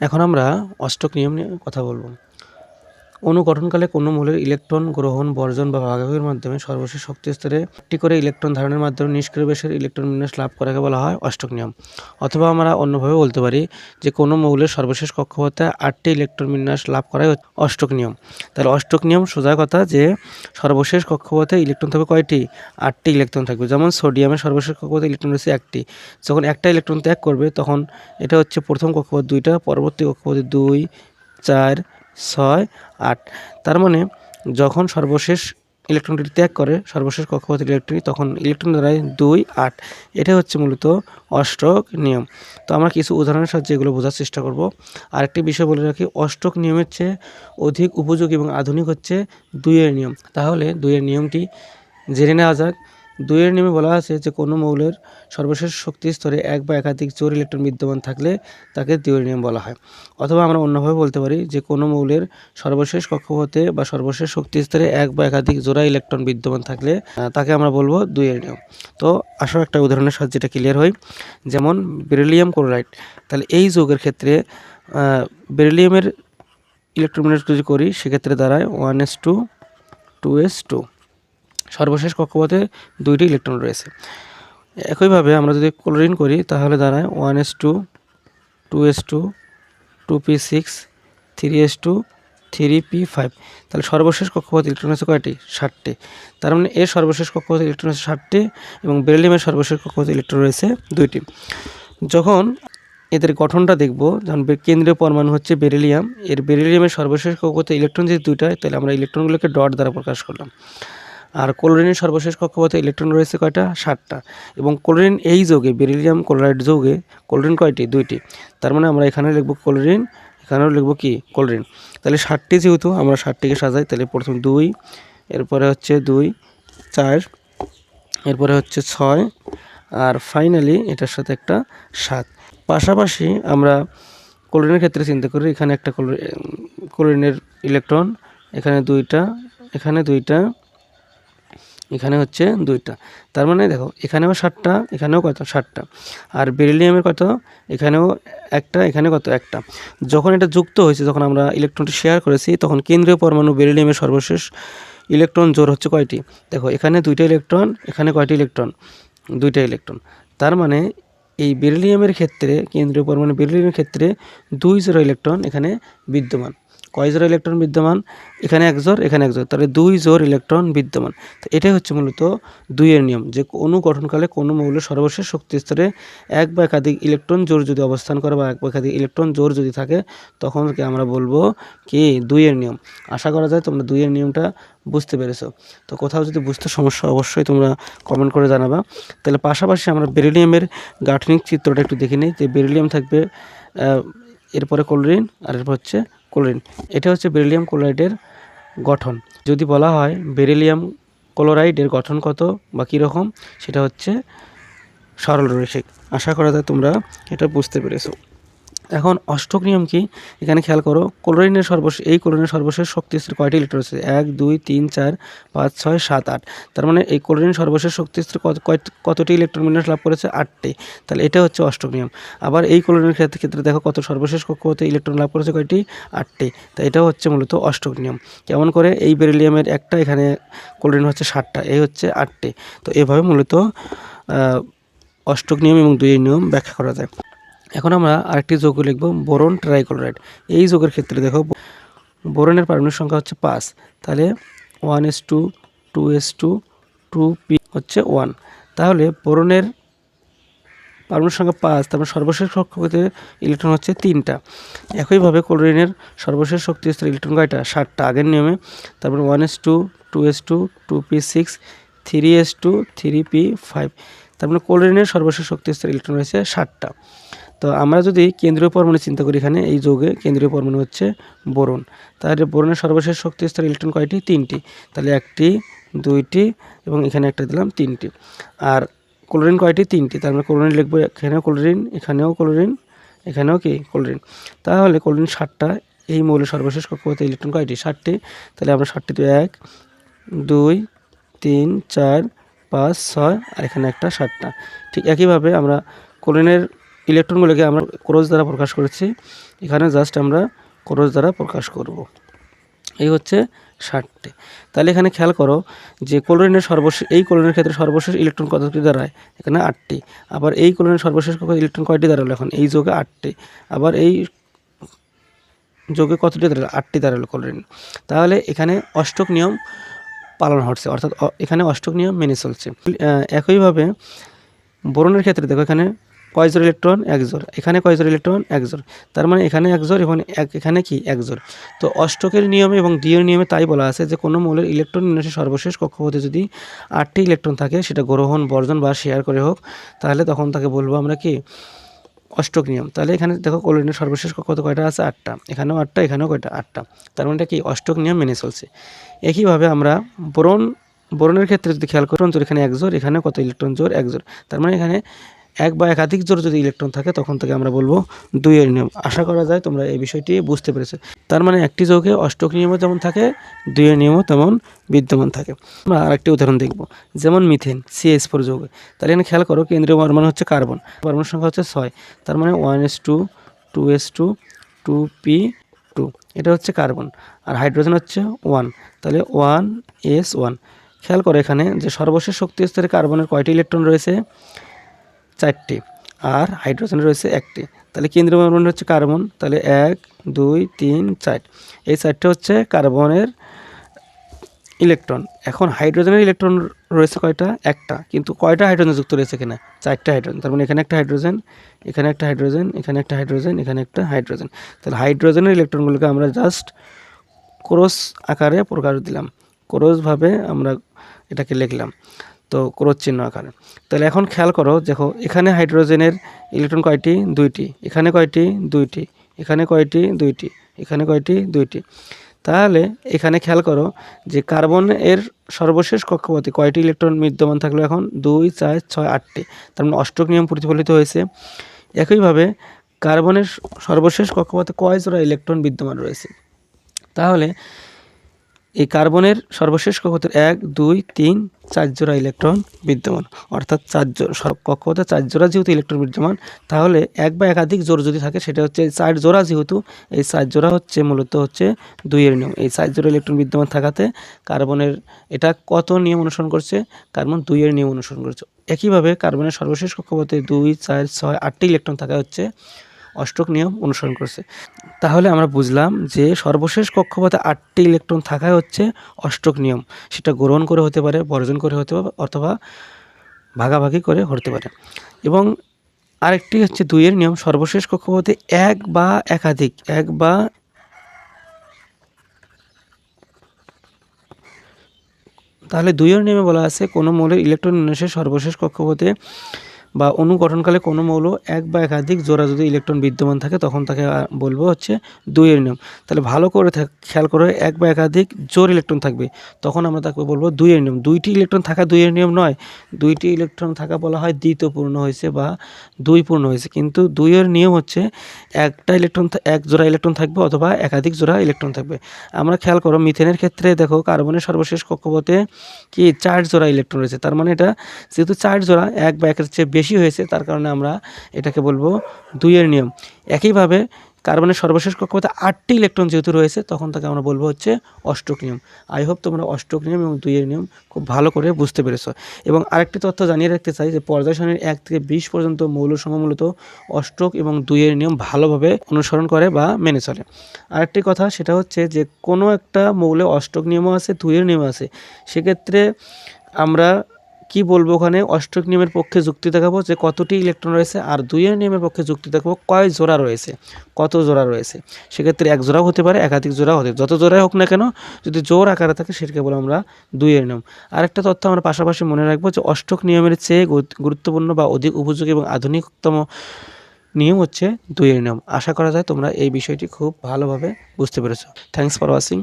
এখন আমরা অষ্টক নিয়ম নিয়ে কথা বলব। অনুগঠনকালে কোনো মৌলের ইলেকট্রন গ্রহণ, বর্জন বা ভাগাভাগির মাধ্যমে সর্বশেষ শক্তি স্তরে একটি করে ইলেকট্রন ধারণের মাধ্যমে নিষ্ক্রিয়বেশের ইলেকট্রন বিন্যাস লাভ করাকে বলা হয় অষ্টক নিয়ম। অথবা আমরা অন্যভাবে বলতে পারি যে কোনো মৌলের সর্বশেষ কক্ষপথে আটটি ইলেকট্রন বিন্যাস লাভ করাই অষ্টক নিয়ম। তাহলে অষ্টক নিয়ম সোজা কথা যে সর্বশেষ কক্ষপথে ইলেকট্রন থাকবে কয়টি? আটটি ইলেকট্রন থাকবে। যেমন সোডিয়ামের সর্বশেষ কক্ষপথে ইলেকট্রন রয়েছে একটি। যখন একটা ইলেকট্রন ত্যাগ করবে তখন এটা হচ্ছে প্রথম কক্ষপথ দুইটা, পরবর্তী কক্ষপথে দুই, চার ছয়, আট। তার মানে যখন সর্বশেষ ইলেকট্রনটি ত্যাগ করে, সর্বশেষ কক্ষপথ ইলেকট্রনটি, তখন ইলেকট্রন দাঁড়ায় দুই, আট। এটাই হচ্ছে মূলত অষ্টক নিয়ম। তো আমরা কিছু উদাহরণের সাহায্যে এগুলো বোঝার চেষ্টা করব। আরেকটি বিষয় বলে রাখি, অষ্টক নিয়মের চেয়ে অধিক উপযোগী এবং আধুনিক হচ্ছে দুইয়ের নিয়ম। তাহলে দুইয়ের নিয়মটি জেনে নেওয়া যাক। দুইয়ের নিয়মে বলা আছে যে কোনো মৌলের সর্বশেষ শক্তি স্তরে এক বা একাধিক জোর ইলেকট্রন বিদ্যমান থাকলে তাকে দুইয়ের বলা হয়। অথবা আমরা অন্যভাবে বলতে পারি যে কোনো মৌলের সর্বশেষ কক্ষপথে বা সর্বশেষ শক্তি স্তরে এক বা একাধিক জোড়া ইলেকট্রন বিদ্যমান থাকলে তাকে আমরা বলব দুইয়ের নিয়ম। তো আসলে একটা উদাহরণের সাহায্যে এটা ক্লিয়ার হয় যেমন বেরিলিয়াম ক্লোরাইড। তাহলে এই যৌগের ক্ষেত্রে বেরিলিয়ামের ইলেকট্রন যদি করি, সেক্ষেত্রে দাঁড়ায় one S two two S two সর্বশেষ কক্ষপথে দুইটি ইলেকট্রন রয়েছে। একইভাবে আমরা যদি ক্লোরিন করি, তাহলে দাঁড়ায় one S two two S two two P six, three S two, three P five. তাহলে সর্বশেষ কক্ষপথ ইলেকট্রন আছে কয়টি? ষাটটি। তার মানে এর সর্বশেষ কক্ষপথ ইলেকট্রন আছে ষাটটি এবং বেরিলিয়ামের সর্বশেষ কক্ষপথ ইলেকট্রন রয়েছে দুইটি। যখন এদের গঠনটা দেখব, যখন কেন্দ্রীয় পরমাণু হচ্ছে বেরিলিয়াম, এর বেরিলিয়ামের সর্বশেষ কক্ষপথে ইলেকট্রন যে দুইটা তাহলে আমরা ইলেকট্রনগুলোকে ডট দ্বারা প্রকাশ করলাম। আর ক্লোরিনের সর্বশেষ কক্ষপথে ইলেকট্রন রয়েছে কয়টা? ষাটটা এবং ক্লোরিন এই যোগে বেরিলিয়াম ক্লোরাইড যৌগে ক্লোরিন কয়টি? দুইটি। তার মানে আমরা এখানে লিখব ক্লোরিন এখানেও লিখব কি? ক্লোরিন তাহলে ষাটটি যেহেতু, আমরা ষাটটিকে সাজাই, তাহলে প্রথম দুই, এরপরে হচ্ছে দুই, চার, এরপরে হচ্ছে ছয়, আর ফাইনালি এটার সাথে একটা সাত। পাশাপাশি আমরা ক্লোরিনের ক্ষেত্রে চিন্তা করি, এখানে একটা ক্লোরি- ক্লোরিনের ইলেকট্রন এখানে দুইটা এখানে দুইটা এখানে হচ্ছে দুইটা। তার মানে দেখো, এখানেও ষাটটা এখানেও কত? ষাটটা আর বেরিলিয়ামের কত? এখানেও একটা এখানে কত? একটা। যখন এটা যুক্ত হয়েছে, যখন আমরা ইলেকট্রনটি শেয়ার করেছি, তখন কেন্দ্রীয় পরমাণু বেরিলিয়ামের সর্বশেষ ইলেকট্রন জোর হচ্ছে কয়টি? দেখো, এখানে দুইটা ইলেকট্রন, এখানে কয়টি ইলেকট্রন? দুইটা ইলেকট্রন। তার মানে এই বেরিলিয়ামের ক্ষেত্রে, কেন্দ্রীয় পরমাণু বেরিলিয়ামের ক্ষেত্রে দুই জোড়া ইলেকট্রন এখানে বিদ্যমান। কয় ইলেকট্রন বিদ্যমান? এখানে এক জোর এখানে এক জোর তাহলে দুই জোর ইলেকট্রন বিদ্যমান। তো এটাই হচ্ছে মূলত দুইয়ের নিয়ম, যে কোনো গঠনকালে কোনো মৌলের সর্বশেষ শক্তি স্তরে এক বা একাধিক ইলেকট্রন জোর যদি অবস্থান করে বা এক বা একাধিক ইলেকট্রন জোর যদি থাকে, তখন আমরা বলব কি দুইয়ের নিয়ম। আশা করা যায় তোমরা দুইয়ের নিয়মটা বুঝতে পেরেছ। তো কোথাও যদি বুঝতে সমস্যা অবশ্যই তোমরা কমেন্ট করে জানাবা। তাহলে পাশাপাশি আমরা বেরিলিয়ামের গাঠনিক চিত্রটা একটু দেখে নিই। যে বেরিলিয়াম থাকবে এরপরে ক্লোরিন আর এরপর হচ্ছে ক্লোরিন এটা হচ্ছে বেরিলিয়াম ক্লোরাইডের গঠন। যদি বলা হয় বেরিলিয়াম ক্লোরাইডের গঠন কত বা কীরকম, সেটা হচ্ছে সরল রৈশিক আশা করা যায় তোমরা এটা বুঝতে পেরেছ। এখন অষ্টক নিয়ম কি? এখানে খেয়াল করো, ক্লোরিনের সর্বশেষ এই ক্লোরিনের সর্বশেষ শক্তি স্তর কয়টি ইলেকট্রন আছে? এক, দুই, তিন, চার, পাঁচ, ছয়, সাত, আট। তার মানে এই ক্লোরিন সর্বশেষ শক্তি স্তর কতটি ইলেকট্রন বিন্যাস লাভ করেছে? আটটি। তাহলে এটা হচ্ছে অষ্টক নিয়ম। আবার এই ক্লোরিনের ক্ষেত্রে ক্ষেত্রে দেখো কত সর্বশেষ কক্ষপথে ইলেকট্রন লাভ করেছে কয়টি? আটটি। তাই এটাও হচ্ছে মূলত অষ্টক নিয়ম। কেমন করে? এই বেরিলিয়ামের একটা এখানে ক্লোরিন হচ্ছে ষাটটা এই হচ্ছে আটটি। তো এভাবে মূলত অষ্টক নিয়ম এবং দুই নিয়ম ব্যাখ্যা করা যায়। এখন আমরা আরেকটি যৌগ লিখব, বোরন ট্রাইক্লোরাইড। এই যৌগের ক্ষেত্রে দেখো, বোরনের পারমাণবিক সংখ্যা হচ্ছে পাঁচ। তাহলে one S two two S two two P হচ্ছে ওয়ান। তাহলে বোরনের পারমাণবিক সংখ্যা পাঁচ তারপর সর্বশেষ কক্ষপথে ইলেকট্রন হচ্ছে তিনটা। একইভাবে ক্লোরিনের সর্বশেষ শক্তি স্তর ইলেকট্রন কয়টা? ষাটটা আগের নিয়মে তারপর one s two two s two two p six, three s two, three p five. তার তারপরে ক্লোরিনের সর্বশেষ শক্তি স্তর ইলেকট্রন রয়েছে ষাটটা তো আমরা যদি কেন্দ্রীয় পরমাণু চিন্তা করি এখানে, এই যৌগে কেন্দ্রীয় পরমাণু হচ্ছে বোরন। তাহলে বোরনের সর্বশেষ শক্তি স্তর ইলেকট্রন কয়টি? তিনটি। তাহলে একটি, দুইটি এবং এখানে একটা দিলাম তিনটি। আর ক্লোরিন কয়টি? তিনটি। তার মানে ক্লোরিন লিখব এখানেও ক্লোরিন এখানেও ক্লোরিন, এখানেও কি? ক্লোরিন। তাহলে ক্লোরিন ষাটটা এই মৌলের সর্বশেষ কক্ষপথে ইলেকট্রন কয়টি? ষাটটি তাহলে আমরা ষাটটি তো এক, দুই, তিন, চার, পাঁচ, ছয়, আর এখানে একটা সাতটা। ঠিক একইভাবে আমরা ক্লোরিনের ইলেকট্রনগুলোকে আমরা ক্রোজ দ্বারা প্রকাশ করেছি। এখানে জাস্ট আমরা ক্রোজ দ্বারা প্রকাশ করব। এই হচ্ছে ষাটটি। তাহলে এখানে খেয়াল করো যে ক্লোরিনের সর্বশেষ, এই ক্লোরিনের ক্ষেত্রে সর্বশেষ ইলেকট্রন কতটি দাঁড়ায়? এখানে আটটি। আবার এই ক্লোরিনের সর্বশেষ ইলেকট্রন কয়টি দাঁড়াল এখন? এই যোগে আটটি। আবার এই যোগে কতটি দাঁড়াল? আটটি দাঁড়াল ক্লোরিন তাহলে এখানে অষ্টক নিয়ম পালন হচ্ছে, অর্থাৎ এখানে অষ্টক নিয়ম মেনে চলছে। একইভাবে বোরনের ক্ষেত্রে দেখো এখানে কয় জোর ইলেকট্রন এক জোর এখানে কয় জোর ইলেকট্রন এক জোর তার মানে এখানে এক জোর এবং এখানে কি? এক জোর তো অষ্টকের নিয়মে এবং দ্বিয়ের নিয়মে তাই বলা আছে যে কোনো মৌলের ইলেকট্রন বিন্যাসের সর্বশেষ কক্ষপথে যদি আটটি ইলেকট্রন থাকে, সেটা গ্রহণ, বর্জন বা শেয়ার করে হোক, তাহলে তখন তাকে বলব আমরা কি? অষ্টক নিয়ম। তাহলে এখানে দেখো কোলোরিনের সর্বশেষ কক্ষপথে কয়টা আছে? আটটা। এখানেও আটটা, এখানেও কয়টা? আটটা। তার মানে এটা কি? অষ্টক নিয়ম মেনে চলছে। একইভাবে আমরা বোরন বোরনের ক্ষেত্রে যদি খেয়াল করি জোর এখানে এক জোর এখানে কত ইলেকট্রন জোর এক জোর তার মানে এখানে এক বা একাধিক জোর যদি ইলেকট্রন থাকে, তখন থেকে আমরা বলব দুইয়ের নিয়ম। আশা করা যায় তোমরা এই বিষয়টি বুঝতে পেরেছ। তার মানে একটি যৌগে অষ্টক নিয়মও যেমন থাকে, দুইয়ের নিয়মও তেমন বিদ্যমান থাকে। আমরা আরেকটি উদাহরণ দেখব, যেমন মিথেন সিএস ফোর যৌগে। তাহলে এখানে খেয়াল করো, কেন্দ্রীয় পরমাণু হচ্ছে কার্বন। পরমাণুর সংখ্যা হচ্ছে ছয়। তার মানে one s two two s two two p two এটা হচ্ছে কার্বন। আর হাইড্রোজেন হচ্ছে ওয়ান তাহলে ওয়ান এস ওয়ান খেয়াল করো এখানে যে সর্বশেষ শক্তি স্তরে কার্বনের কয়টি ইলেকট্রন রয়েছে? চারটি, আর হাইড্রোজেন রয়েছে একটি। তাহলে কেন্দ্রীয় পরমাণু হচ্ছে কার্বন, তাহলে এক, দুই, তিন, চার। এই চারটে হচ্ছে কার্বনের ইলেকট্রন। এখন হাইড্রোজেনের ইলেকট্রন রয়েছে কয়টা? একটা। কিন্তু কয়টা হাইড্রোজেন যুক্ত রয়েছে এখানে? চারটা হাইড্রোজেন। তার মানে এখানে একটা হাইড্রোজেন, এখানে একটা হাইড্রোজেন, এখানে একটা হাইড্রোজেন, এখানে একটা হাইড্রোজেন। তাহলে হাইড্রোজেনের ইলেকট্রনগুলোকে আমরা জাস্ট ক্রস আকারে প্রকাশ দিলাম। ক্রসভাবে আমরা এটাকে লিখলাম। তো ক্রস চিহ্ন আকারে। তাহলে এখন খেয়াল করো, দেখো, এখানে হাইড্রোজেনের ইলেকট্রন কয়টি? দুইটি। এখানে কয়টি? দুইটি। এখানে কয়টি? দুইটি। এখানে কয়টি? দুইটি। তাহলে এখানে খেয়াল করো যে কার্বন এর সর্বশেষ কক্ষপথে কয়টি ইলেকট্রন বিদ্যমান থাকল এখন? দুই, চার, ছয়, আটটি। তার মানে অষ্টক নিয়ম প্রতিফলিত হয়েছে। একইভাবে কার্বনের সর্বশেষ কক্ষপথে কয় জোড়া ইলেকট্রন বিদ্যমান রয়েছে? তাহলে এই কার্বনের সর্বশেষ কক্ষপথের এক, দুই, তিন, চার জোড়া ইলেকট্রন বিদ্যমান। অর্থাৎ চার কক্ষপথে চার জোড়া যেহেতু ইলেকট্রন বিদ্যমান, তাহলে এক বা একাধিক জোড় যদি থাকে, সেটা হচ্ছে চার জোড়া যেহেতু, এই চার জোড়া হচ্ছে মূলত হচ্ছে দুইয়ের নিয়ম। এই চার জোড়া ইলেকট্রন বিদ্যমান থাকাতে কার্বনের এটা কত নিয়ম অনুসরণ করছে? কার্বন দুইয়ের নিয়ম অনুসরণ করছে। একইভাবে কার্বনের সর্বশেষ কক্ষপথে দুই, চার, ছয়, আটটি ইলেকট্রন থাকা হচ্ছে। অষ্টক নিয়ম অনুসরণ করছে। তাহলে আমরা বুঝলাম যে সর্বশেষ কক্ষপথে আটটি ইলেকট্রন থাকাই হচ্ছে অষ্টক নিয়ম। সেটা গ্রহণ করে হতে পারে, বর্জন করে হতে পারে, অথবা ভাগাভাগি করে হতে পারে। এবং আরেকটি হচ্ছে দুইয়ের নিয়ম, সর্বশেষ কক্ষপথে এক বা একাধিক, এক বা তাহলে দুইয়ের নিয়মে বলা আছে কোনো মৌলের ইলেকট্রন বিন্যাসের সর্বশেষ কক্ষপথে বা অণু গঠনকালে কোনো মৌল এক বা একাধিক জোড়া যদি ইলেকট্রন বিদ্যমান থাকে, তখন তাকে বলব হচ্ছে দুইয়ের নিয়ম। তাহলে ভালো করে খেয়াল করে এক বা একাধিক জোর ইলেকট্রন থাকবে, তখন আমরা তাকে বলব দুইয়ের নিয়ম। দুইটি ইলেকট্রন থাকা দুইয়ের নিয়ম নয়, দুইটি ইলেকট্রন থাকা বলা হয় দ্বিতীয় পূর্ণ হয়েছে বা দুই পূর্ণ হয়েছে। কিন্তু দুইয়ের নিয়ম হচ্ছে একটা ইলেকট্রন এক জোড়া ইলেকট্রন থাকবে অথবা একাধিক জোড়া ইলেকট্রন থাকবে। আমরা খেয়াল করো, মিথেনের ক্ষেত্রে দেখো কার্বনের সর্বশেষ কক্ষপথে কি চার জোড়া ইলেকট্রন রয়েছে। তার মানে এটা যেহেতু চার জোড়া, এক বা একের চেয়ে বেশি হয়েছে, তার কারণে আমরা এটাকে বলব দুইয়ের নিয়ম। একইভাবে কার্বনের সর্বশেষ কক্ষপথে আটটি ইলেকট্রন যেহেতু রয়েছে, তখন তাকে আমরা বলব হচ্ছে অষ্টক নিয়ম। আই হোপ তোমরা অষ্টক নিয়ম এবং দুইয়ের নিয়ম খুব ভালো করে বুঝতে পেরেছ। এবং আরেকটি তথ্য জানিয়ে রাখতে চাই যে, পর্যায় এক থেকে বিশ পর্যন্ত মৌলসমূহ মূলত অষ্টক এবং দুইয়ের নিয়ম ভালোভাবে অনুসরণ করে বা মেনে চলে। আরেকটি কথা, সেটা হচ্ছে যে, কোনো একটা মৌলে অষ্টক নিয়মও আছে, দুইয়ের নিয়ম আছে। সেক্ষেত্রে আমরা কি বলব ওখানে? অষ্টক নিয়মের পক্ষে যুক্তি দেখাবো যে কতটি ইলেকট্রন রয়েছে আর দুইয়ের নিয়মের পক্ষে যুক্তি দেখাবো কয় জোড়া রয়েছে, কত জোড়া রয়েছে। সেক্ষেত্রে এক জোড়াও হতে পারে, একাধিক জোড়াও হতে যত জোড়াই হোক না কেন, যদি জোর আকারে থাকে সেটাকে বলে আমরা দুইয়ের নিয়ম। আরেকটা তথ্য আমরা পাশাপাশি মনে রাখব যে অষ্টক নিয়মের চেয়ে গুরুত্বপূর্ণ বা অধিক উপযোগী এবং আধুনিকতম নিয়ম হচ্ছে দুইয়ের নিয়ম। আশা করা যায় তোমরা এই বিষয়টি খুব ভালোভাবে বুঝতে পেরেছ। Thanks for watching